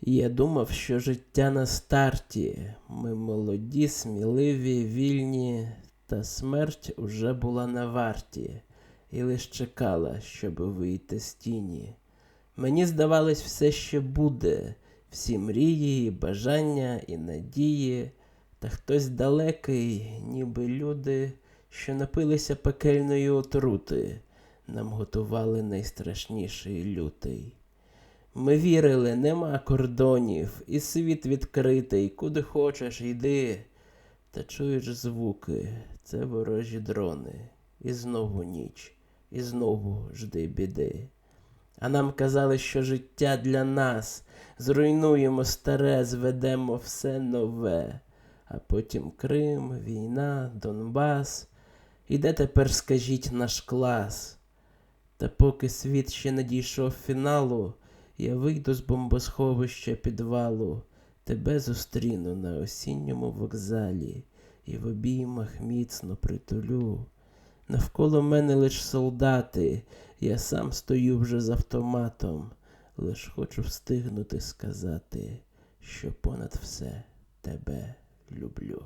Я думав, що життя на старті. Ми молоді, сміливі, вільні, та смерть уже була на варті, і лиш чекала, щоб вийти з тіні. Мені здавалось, все ще буде, всі мрії, і бажання і надії, та хтось далекий, ніби люди, що напилися пекельної отрути, нам готували найстрашніший лютий. Ми вірили, нема кордонів, і світ відкритий, куди хочеш йди. Та чуєш звуки, це ворожі дрони. І знову ніч, і знову жди біди. А нам казали, що життя для нас, зруйнуємо старе, зведемо все нове. А потім Крим, війна, Донбас. І де тепер скажіть наш клас? Та поки світ ще не дійшов фіналу, я вийду з бомбосховища підвалу, тебе зустріну на осінньому вокзалі і в обіймах міцно притулю. Навколо мене лиш солдати, я сам стою вже з автоматом, лиш хочу встигнути сказати, що понад все тебе люблю.